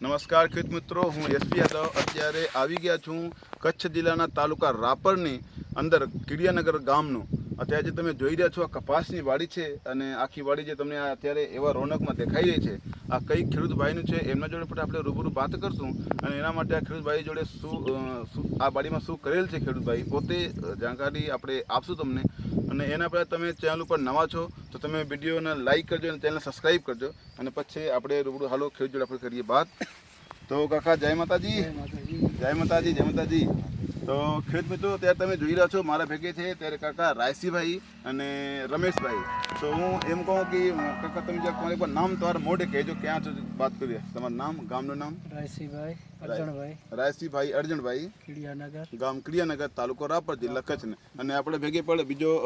નમસ્કાર ખેડૂત મિત્રો, હું એસપી યાદવ. અત્યારે આવી ગયા છું કચ્છ જિલ્લાના તાલુકા રાપરની અંદર કીડિયાનગર ગામનું. અત્યારે જે તમે જોઈ રહ્યા છો આ કપાસની વાડી છે અને આખી વાડી જે તમને આ અત્યારે એવા રોનકમાં દેખાઈ રહી છે આ કઈ ખેડૂત ભાઈનું છે એમના જોડે પણ આપણે રૂબરૂ વાત કરશું અને એના માટે આ ખેડૂત ભાઈ જોડે શું શું આ વાડીમાં શું કરેલ છે ખેડૂત ભાઈ પોતે જાણકારી આપણે આપશું તમને. અને એના પહેલાં તમે ચેનલ ઉપર નવા છો તો તમે વિડીયોને લાઈક કરજો અને ચેનલને સબસ્ક્રાઈબ કરજો. અને પછી આપણે રૂબરૂ હાલો ખેડૂત જોડે આપણે કરીએ વાત. તો કાકા જય માતાજી. જય માતાજી જય માતાજી. તો ખેડૂત મિત્રો ત્યારે તમે જોઈ રહ્યા છો મારા ભેગે છે ત્યારે કાકા રાયસીભાઈ અને રમેશભાઈ. તો હું એમ કહું કે કાકા તમે જે તમારે એકવાર નામ તમારા મોઢે કહેજો ક્યાં છો વાત કરીએ. તમારું નામ ગામનું નામ? રાયસીભાઈ અર્જણભાઈ. રાયસીભાઈ અર્જણભાઈ. કીડિયાનગર. ગામ ક્રિયાનગર તાલુકો રાપર જિલ્લા કચ્છ ને. અને આપણે ભેગે પડે બીજો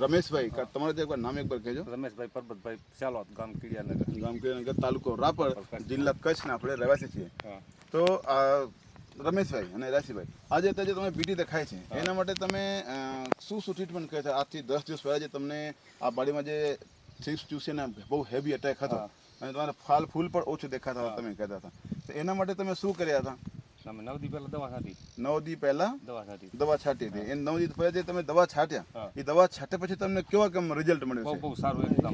રમેશભાઈ. કા- તમારે એકવાર નામ એકવાર કહેજો. રમેશભાઈ પરબતભાઈ ચાલો ગામ કીડિયાનગર. ગામ ક્રિયાનગર તાલુકો રાપર જિલ્લા કચ્છ ને આપણે રહેવાસી છીએ. તો આ રમેશભાઈ અને રાશિભાઈ આજે અત્યારે તમે પીટી દેખાય છે એના માટે તમે શું શું ટ્રીટમેન્ટ કરે છે? આજથી દસ દિવસ પહેલાં જે તમને આ બાડીમાં જે સિક્સ ચૂસીને બહુ હેવી એટેક હતો અને તમારે ફાલ ફૂલ પણ ઓછું દેખાતા હતા તમે કહેતા હતા. તો એના માટે તમે શું કર્યા હતા? નવ દી પહેલા દવા છાંટી. નવ દી પહેલા દવા છાંટી. દવા છાંટી હતી. એ નવ દી પહેલા જે તમે દવા છાંટ્યા એ દવા છાંટ્યા પછી તમને કેવા કેમ રિઝલ્ટ મળ્યું બહુ સારું એકદમ.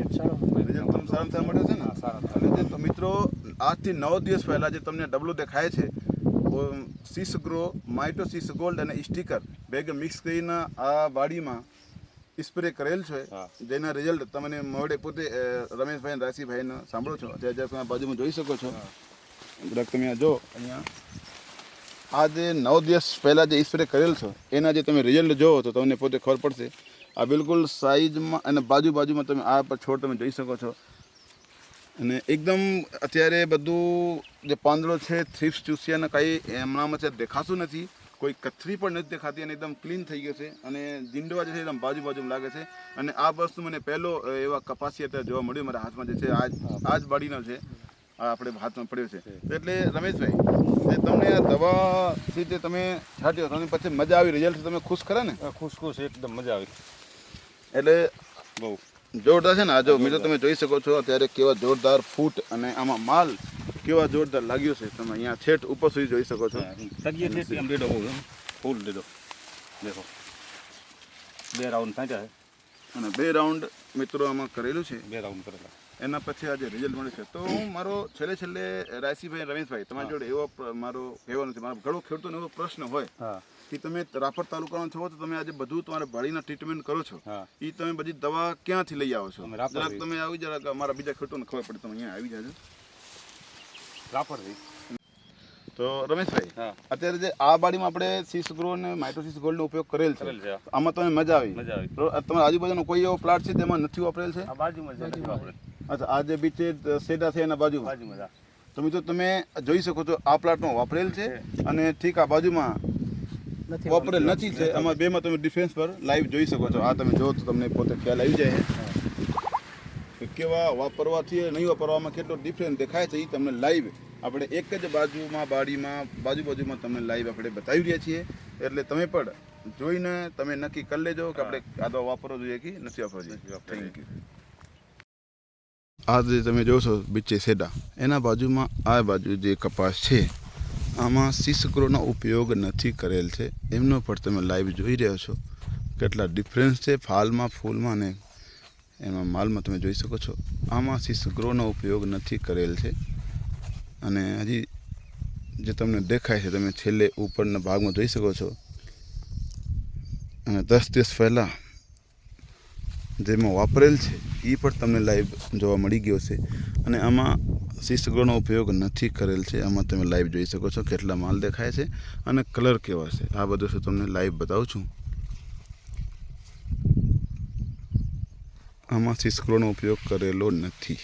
રિઝલ્ટ તમને સારામાં સારા મળ્યો છે ને? સારા. અને જે મિત્રો આજથી નવ દિવસ પહેલા જે તમને ડબલું દેખાય છે સીસ ગ્રો માઇટોસીસ ગોલ્ડ અને સ્ટીકર. બેગ મિક્સ કરીને આ વાડીમાં સ્પ્રે કરેલ છે. જેના રિઝલ્ટ તમને મોડે પોતે રમેશભાઈ રાશિભાઈને સાંભળો છો. અત્યારે જે તમે બાજુમાં જોઈ શકો છો. જરાક તમે જો. અહીંયા. આ જે નવ દિવસ પહેલાં જે સ્પ્રે કરેલ છે એના જે તમે રિઝલ્ટ જોવો તો તમને પોતે ખબર પડશે. આ બિલકુલ સાઇઝમાં અને બાજુ બાજુમાં તમે આ પર છોડ તમે જોઈ શકો છો. અને એકદમ અત્યારે બધું જે પાંદડો છે થ્રીપ્સ ચૂસિયાને કાંઈ એમનામાં છે દેખાતું નથી. કોઈ કથરી પણ નથી દેખાતી અને એકદમ ક્લીન થઈ ગયો છે અને ડીંડવા જે છે એકદમ બાજુ બાજુ લાગે છે. અને આ વસ્તુ મને પહેલો એવા કપાસી અત્યારે જોવા મળ્યું મારા હાથમાં જે છે આજ આજ બાડીનો છે. આ આપણે હાથમાં પડ્યો છે. એટલે રમેશભાઈ તમને આ દવાથી જે તમે છાંટ્યો તમને પછી મજા આવી રિઝલ્ટ તમે ખુશ ખરા ને? ખુશ ખુશ એકદમ મજા આવી. એટલે બહુ. જોરદાર છે ને. આ જો મિત્રો તમે જોઈ શકો છો અત્યારે કેવા જોરદાર ફૂટ અને આમાં માલ કેવા જોરદાર લાગ્યો છે. તમે અહીંયા છેઠ ઉપર સુધી જોઈ શકો છો. ફૂલ લીધો દેખો. બે રાઉન્ડ થાય છે. અને બે રાઉન્ડ મિત્રો આમાં કરેલું છે. બે રાઉન્ડ કરેલા. એના પછી આજે રિઝલ્ટ મળે છે. તો હું મારો છેલ્લે છેલ્લે રાયસીભાઈ રમેશભાઈ તમારી જોડે એવો મારો કહેવાનો છે. મારો ઘણો ખેડૂતોને એવો પ્રશ્ન હોય કે તમે રાપર તાલુકાનો છો તો તમે આજે બધું તમારે બાળીના ટ્રીટમેન્ટ કરો છો. એ તમે બધી દવા ક્યાંથી લઈ આવો છો. જરાક તમે આવી જરાક મારા બીજા ખેડૂતોને ખબર પડે તમે અહીંયા આવી જાજો. રાપરથી તો રમેશભાઈ અત્યારે જે આ બાડીમાં આપણે સીસ ગ્રો અને માઇટોસીસ ગોલ્ડનો ઉપયોગ કરેલ છે. આમાં તમને મજા આવી. મજા આવી? તમારા આજુબાજુનો કોઈ એવો પ્લાટ છે તેમાં નથી વાપરેલ છે? આ બાજુમાં અચ્છા આ જે બીચે સેડા છે એના બાજુ બાજુમાં છે. તો મિત્રો તમે જોઈ શકો છો આ પ્લાટમાં વાપરેલ છે અને ઠીક આ બાજુમાં નથી વાપરેલ નથી છે. આમાં બેમાં તમે ડિફરન્સ પર લાઈવ જોઈ શકો છો. આ તમે જો તો તમને પોતે ખ્યાલ આવી જાય. કે કેવા વાપરવાથી નહીં વાપરવામાં કેટલો ડિફરન્સ દેખાય છે એ તમને લાઈવ આપણે એક જ બાજુમાં બાડીમાં બાજુ બાજુમાં તમને લાઈવ આપણે બતાવી રહ્યા છીએ. એટલે તમે પણ જોઈને તમે નક્કી કરી લેજો કે આપણે આ દવા વાપરવો જોઈએ કે નથી વાપરવો જોઈએ. થેન્ક યુ આ જે તમે જોશો બીચે સેડા. એના બાજુમાં આ બાજુ જે કપાસ છે, આમાં સિસગ્રોનો ઉપયોગ નથી કરેલ છે. એમનો પણ તમે લાઈવ જોઈ રહ્યા છો. કેટલા ડિફરન્સ છે ફાલમાં, ફૂલમાં ને એમાં માલમાં તમે જોઈ શકો છો. આમાં સિસગ્રોનો ઉપયોગ નથી કરેલ છે. અને હજી જે તમને દેખાય છે, તમે છેલ્લે ઉપરના ભાગમાં જોઈ શકો છો. અને દસ દિવસ પહેલાં જેમાં વાપરેલ છે એ પણ તમને લાઈવ જોવા મળી ગયો છે. અને આમાં સિસગ્રોનો ઉપયોગ નથી કરેલ છે, આમાં તમે લાઈવ જોઈ શકો છો કેટલા માલ દેખાય છે અને કલર કેવા છે. આ બધું શું તમને લાઈવ બતાવું છું. આમાં સિસગ્રોનો ઉપયોગ કરેલો નથી.